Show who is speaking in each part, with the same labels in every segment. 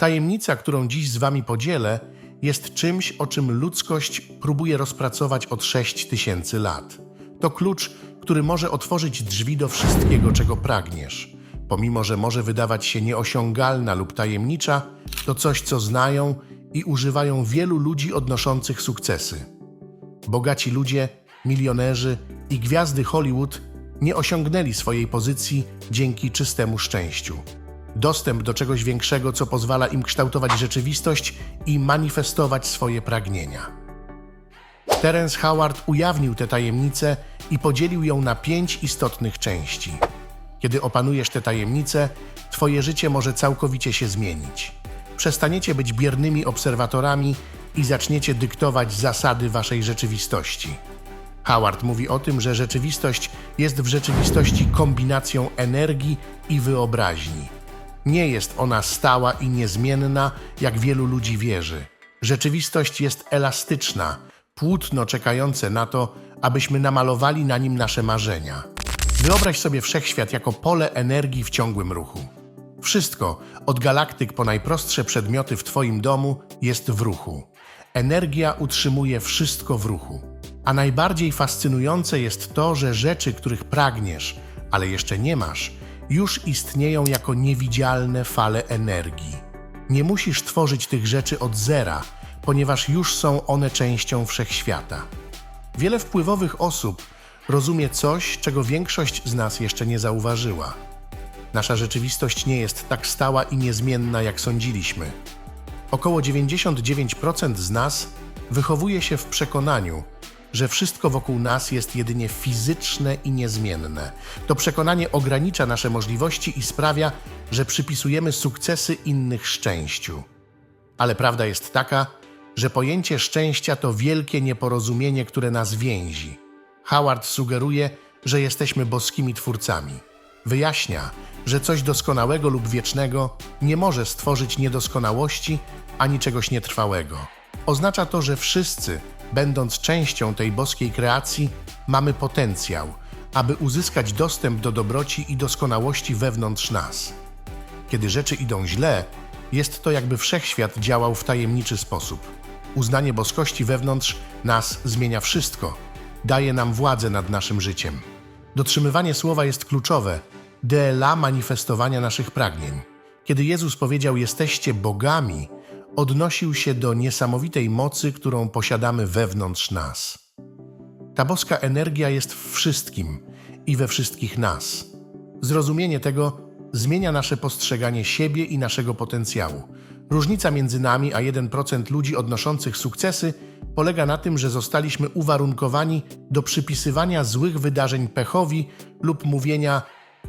Speaker 1: Tajemnica, którą dziś z Wami podzielę, jest czymś, o czym ludzkość próbuje rozpracować od 6 tysięcy lat. To klucz, który może otworzyć drzwi do wszystkiego, czego pragniesz. Pomimo, że może wydawać się nieosiągalna lub tajemnicza, to coś, co znają i używają wielu ludzi odnoszących sukcesy. Bogaci ludzie, milionerzy i gwiazdy Hollywood nie osiągnęli swojej pozycji dzięki czystemu szczęściu. Dostęp do czegoś większego, co pozwala im kształtować rzeczywistość i manifestować swoje pragnienia. Terence Howard ujawnił tę tajemnicę i podzielił ją na pięć istotnych części. Kiedy opanujesz te tajemnice, Twoje życie może całkowicie się zmienić. Przestaniecie być biernymi obserwatorami i zaczniecie dyktować zasady Waszej rzeczywistości. Howard mówi o tym, że rzeczywistość jest w rzeczywistości kombinacją energii i wyobraźni. Nie jest ona stała i niezmienna, jak wielu ludzi wierzy. Rzeczywistość jest elastyczna, płótno czekające na to, abyśmy namalowali na nim nasze marzenia. Wyobraź sobie wszechświat jako pole energii w ciągłym ruchu. Wszystko, od galaktyk po najprostsze przedmioty w Twoim domu, jest w ruchu. Energia utrzymuje wszystko w ruchu. A najbardziej fascynujące jest to, że rzeczy, których pragniesz, ale jeszcze nie masz, już istnieją jako niewidzialne fale energii. Nie musisz tworzyć tych rzeczy od zera, ponieważ już są one częścią wszechświata. Wiele wpływowych osób rozumie coś, czego większość z nas jeszcze nie zauważyła. Nasza rzeczywistość nie jest tak stała i niezmienna, jak sądziliśmy. Około 99% z nas wychowuje się w przekonaniu, że wszystko wokół nas jest jedynie fizyczne i niezmienne. To przekonanie ogranicza nasze możliwości i sprawia, że przypisujemy sukcesy innych szczęściu. Ale prawda jest taka, że pojęcie szczęścia to wielkie nieporozumienie, które nas więzi. Howard sugeruje, że jesteśmy boskimi twórcami. Wyjaśnia, że coś doskonałego lub wiecznego nie może stworzyć niedoskonałości ani czegoś nietrwałego. Oznacza to, że wszyscy, będąc częścią tej boskiej kreacji, mamy potencjał, aby uzyskać dostęp do dobroci i doskonałości wewnątrz nas. Kiedy rzeczy idą źle, jest to jakby wszechświat działał w tajemniczy sposób. Uznanie boskości wewnątrz nas zmienia wszystko, daje nam władzę nad naszym życiem. Dotrzymywanie słowa jest kluczowe dla manifestowania naszych pragnień. Kiedy Jezus powiedział: Jesteście bogami, odnosił się do niesamowitej mocy, którą posiadamy wewnątrz nas. Ta boska energia jest w wszystkim i we wszystkich nas. Zrozumienie tego zmienia nasze postrzeganie siebie i naszego potencjału. Różnica między nami a 1% ludzi odnoszących sukcesy polega na tym, że zostaliśmy uwarunkowani do przypisywania złych wydarzeń pechowi lub mówienia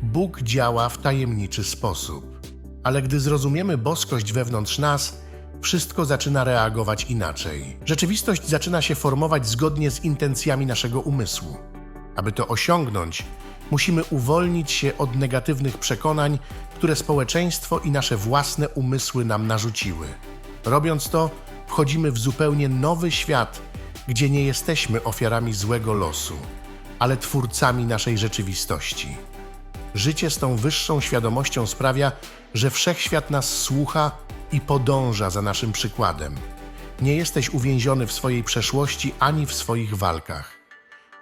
Speaker 1: Bóg działa w tajemniczy sposób. Ale gdy zrozumiemy boskość wewnątrz nas, wszystko zaczyna reagować inaczej. Rzeczywistość zaczyna się formować zgodnie z intencjami naszego umysłu. Aby to osiągnąć, musimy uwolnić się od negatywnych przekonań, które społeczeństwo i nasze własne umysły nam narzuciły. Robiąc to, wchodzimy w zupełnie nowy świat, gdzie nie jesteśmy ofiarami złego losu, ale twórcami naszej rzeczywistości. Życie z tą wyższą świadomością sprawia, że wszechświat nas słucha i podąża za naszym przykładem. Nie jesteś uwięziony w swojej przeszłości ani w swoich walkach.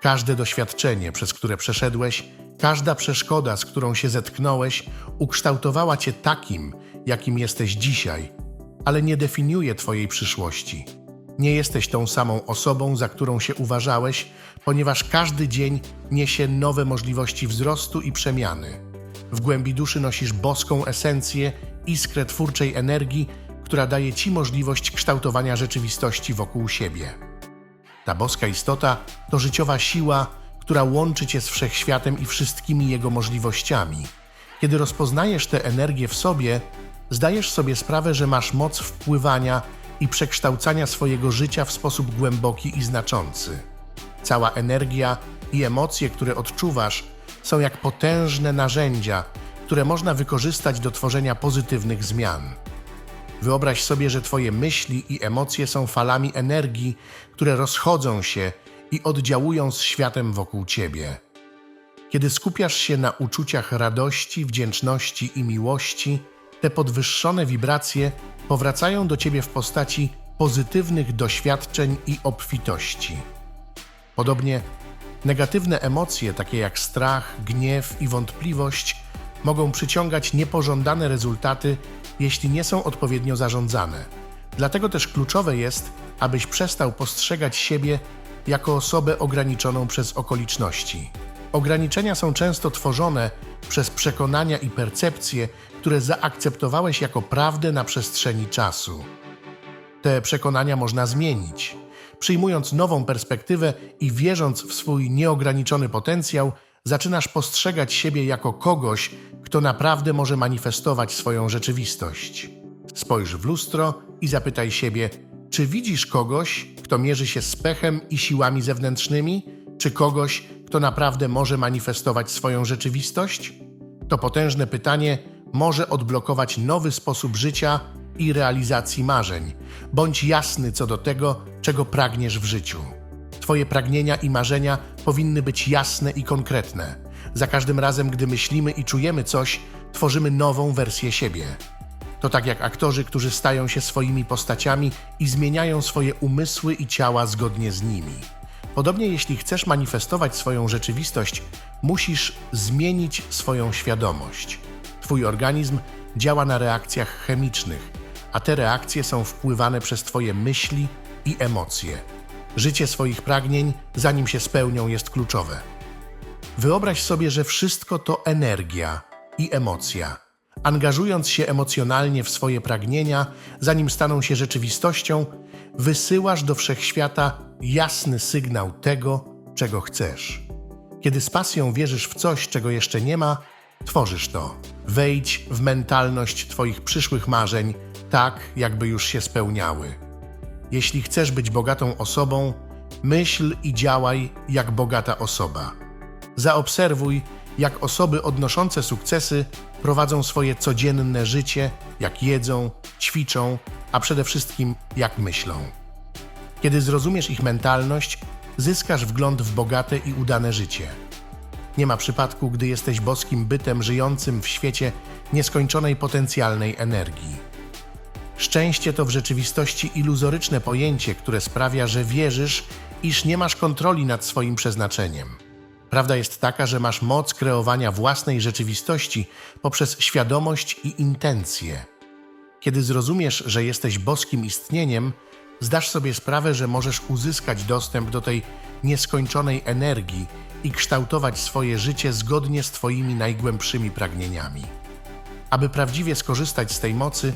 Speaker 1: Każde doświadczenie, przez które przeszedłeś, każda przeszkoda, z którą się zetknąłeś, ukształtowała cię takim, jakim jesteś dzisiaj, ale nie definiuje twojej przyszłości. Nie jesteś tą samą osobą, za którą się uważałeś, ponieważ każdy dzień niesie nowe możliwości wzrostu i przemiany. W głębi duszy nosisz boską esencję, iskrę twórczej energii, która daje ci możliwość kształtowania rzeczywistości wokół siebie. Ta boska istota to życiowa siła, która łączy cię z wszechświatem i wszystkimi jego możliwościami. Kiedy rozpoznajesz tę energię w sobie, zdajesz sobie sprawę, że masz moc wpływania i przekształcania swojego życia w sposób głęboki i znaczący. Cała energia i emocje, które odczuwasz, są jak potężne narzędzia, które można wykorzystać do tworzenia pozytywnych zmian. Wyobraź sobie, że Twoje myśli i emocje są falami energii, które rozchodzą się i oddziałują z światem wokół Ciebie. Kiedy skupiasz się na uczuciach radości, wdzięczności i miłości, te podwyższone wibracje powracają do ciebie w postaci pozytywnych doświadczeń i obfitości. Podobnie negatywne emocje, takie jak strach, gniew i wątpliwość, mogą przyciągać niepożądane rezultaty, jeśli nie są odpowiednio zarządzane. Dlatego też kluczowe jest, abyś przestał postrzegać siebie jako osobę ograniczoną przez okoliczności. Ograniczenia są często tworzone przez przekonania i percepcje, które zaakceptowałeś jako prawdę na przestrzeni czasu. Te przekonania można zmienić. Przyjmując nową perspektywę i wierząc w swój nieograniczony potencjał, zaczynasz postrzegać siebie jako kogoś, kto naprawdę może manifestować swoją rzeczywistość. Spojrz w lustro i zapytaj siebie, czy widzisz kogoś, kto mierzy się z pechem i siłami zewnętrznymi, czy kogoś, kto naprawdę może manifestować swoją rzeczywistość? To potężne pytanie może odblokować nowy sposób życia i realizacji marzeń. Bądź jasny co do tego, czego pragniesz w życiu. Twoje pragnienia i marzenia powinny być jasne i konkretne. Za każdym razem, gdy myślimy i czujemy coś, tworzymy nową wersję siebie. To tak jak aktorzy, którzy stają się swoimi postaciami i zmieniają swoje umysły i ciała zgodnie z nimi. Podobnie, jeśli chcesz manifestować swoją rzeczywistość, musisz zmienić swoją świadomość. Twój organizm działa na reakcjach chemicznych, a te reakcje są wpływane przez Twoje myśli i emocje. Życie swoich pragnień, zanim się spełnią, jest kluczowe. Wyobraź sobie, że wszystko to energia i emocja. Angażując się emocjonalnie w swoje pragnienia, zanim staną się rzeczywistością, wysyłasz do wszechświata jasny sygnał tego, czego chcesz. Kiedy z pasją wierzysz w coś, czego jeszcze nie ma, tworzysz to. Wejdź w mentalność Twoich przyszłych marzeń, tak jakby już się spełniały. Jeśli chcesz być bogatą osobą, myśl i działaj jak bogata osoba. Zaobserwuj, jak osoby odnoszące sukcesy prowadzą swoje codzienne życie, jak jedzą, ćwiczą, a przede wszystkim jak myślą. Kiedy zrozumiesz ich mentalność, zyskasz wgląd w bogate i udane życie. Nie ma przypadku, gdy jesteś boskim bytem żyjącym w świecie nieskończonej potencjalnej energii. Szczęście to w rzeczywistości iluzoryczne pojęcie, które sprawia, że wierzysz, iż nie masz kontroli nad swoim przeznaczeniem. Prawda jest taka, że masz moc kreowania własnej rzeczywistości poprzez świadomość i intencje. Kiedy zrozumiesz, że jesteś boskim istnieniem, zdasz sobie sprawę, że możesz uzyskać dostęp do tej nieskończonej energii i kształtować swoje życie zgodnie z Twoimi najgłębszymi pragnieniami. Aby prawdziwie skorzystać z tej mocy,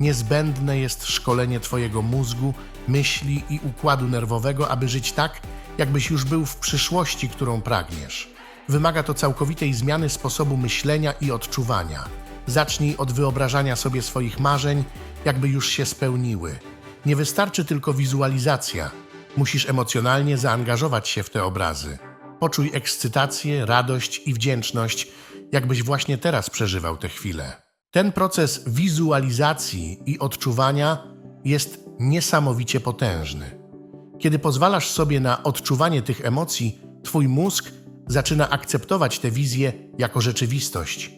Speaker 1: niezbędne jest szkolenie Twojego mózgu, myśli i układu nerwowego, aby żyć tak, jakbyś już był w przyszłości, którą pragniesz. Wymaga to całkowitej zmiany sposobu myślenia i odczuwania. Zacznij od wyobrażania sobie swoich marzeń, jakby już się spełniły. Nie wystarczy tylko wizualizacja. Musisz emocjonalnie zaangażować się w te obrazy. Poczuj ekscytację, radość i wdzięczność, jakbyś właśnie teraz przeżywał tę chwilę. Ten proces wizualizacji i odczuwania jest niesamowicie potężny. Kiedy pozwalasz sobie na odczuwanie tych emocji, twój mózg zaczyna akceptować tę wizję jako rzeczywistość.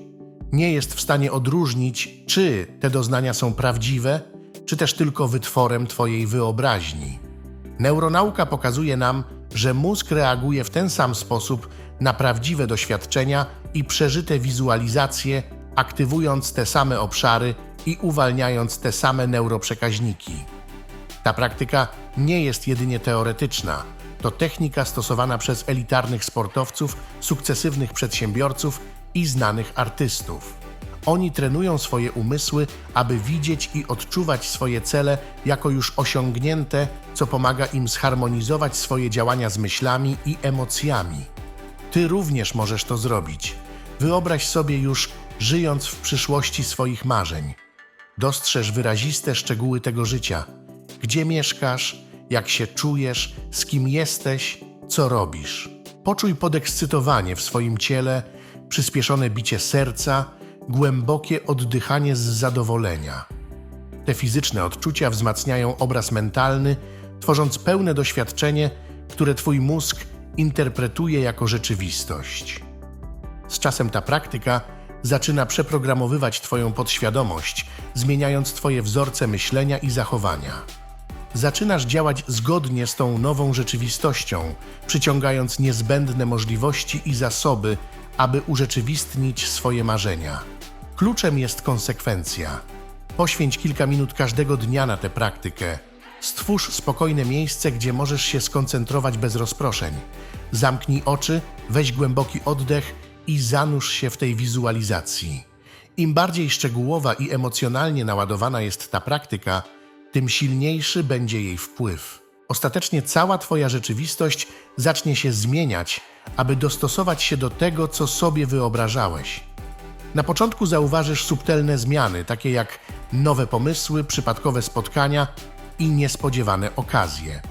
Speaker 1: Nie jest w stanie odróżnić, czy te doznania są prawdziwe, czy też tylko wytworem twojej wyobraźni. Neuronauka pokazuje nam, że mózg reaguje w ten sam sposób na prawdziwe doświadczenia i przeżyte wizualizacje, aktywując te same obszary i uwalniając te same neuroprzekaźniki. Ta praktyka nie jest jedynie teoretyczna. To technika stosowana przez elitarnych sportowców, sukcesywnych przedsiębiorców i znanych artystów. Oni trenują swoje umysły, aby widzieć i odczuwać swoje cele jako już osiągnięte, co pomaga im zharmonizować swoje działania z myślami i emocjami. Ty również możesz to zrobić. Wyobraź sobie już, żyjąc w przyszłości swoich marzeń. Dostrzeż wyraziste szczegóły tego życia. Gdzie mieszkasz, jak się czujesz, z kim jesteś, co robisz. Poczuj podekscytowanie w swoim ciele, przyspieszone bicie serca, głębokie oddychanie z zadowolenia. Te fizyczne odczucia wzmacniają obraz mentalny, tworząc pełne doświadczenie, które Twój mózg interpretuje jako rzeczywistość. Z czasem ta praktyka zaczyna przeprogramowywać Twoją podświadomość, zmieniając Twoje wzorce myślenia i zachowania. Zaczynasz działać zgodnie z tą nową rzeczywistością, przyciągając niezbędne możliwości i zasoby, aby urzeczywistnić swoje marzenia. Kluczem jest konsekwencja. Poświęć kilka minut każdego dnia na tę praktykę. Stwórz spokojne miejsce, gdzie możesz się skoncentrować bez rozproszeń. Zamknij oczy, weź głęboki oddech i zanurz się w tej wizualizacji. Im bardziej szczegółowa i emocjonalnie naładowana jest ta praktyka, tym silniejszy będzie jej wpływ. Ostatecznie cała Twoja rzeczywistość zacznie się zmieniać, aby dostosować się do tego, co sobie wyobrażałeś. Na początku zauważysz subtelne zmiany, takie jak nowe pomysły, przypadkowe spotkania i niespodziewane okazje.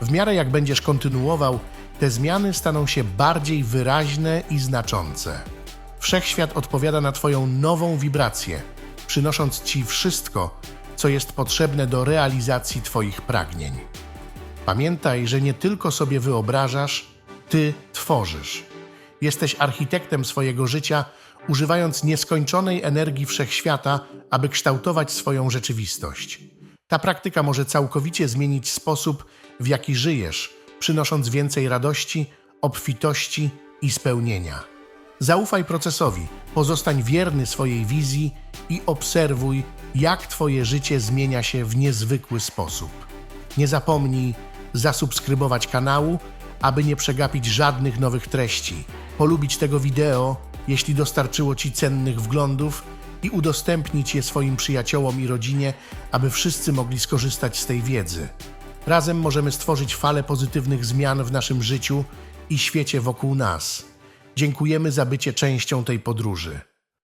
Speaker 1: W miarę jak będziesz kontynuował, te zmiany staną się bardziej wyraźne i znaczące. Wszechświat odpowiada na Twoją nową wibrację, przynosząc Ci wszystko, co jest potrzebne do realizacji Twoich pragnień. Pamiętaj, że nie tylko sobie wyobrażasz, Ty tworzysz. Jesteś architektem swojego życia, używając nieskończonej energii wszechświata, aby kształtować swoją rzeczywistość. Ta praktyka może całkowicie zmienić sposób, w jaki żyjesz, przynosząc więcej radości, obfitości i spełnienia. Zaufaj procesowi, pozostań wierny swojej wizji i obserwuj, jak Twoje życie zmienia się w niezwykły sposób. Nie zapomnij zasubskrybować kanału, aby nie przegapić żadnych nowych treści, polubić tego wideo, jeśli dostarczyło Ci cennych wglądów i udostępnić je swoim przyjaciołom i rodzinie, aby wszyscy mogli skorzystać z tej wiedzy. Razem możemy stworzyć falę pozytywnych zmian w naszym życiu i świecie wokół nas. Dziękujemy za bycie częścią tej podróży.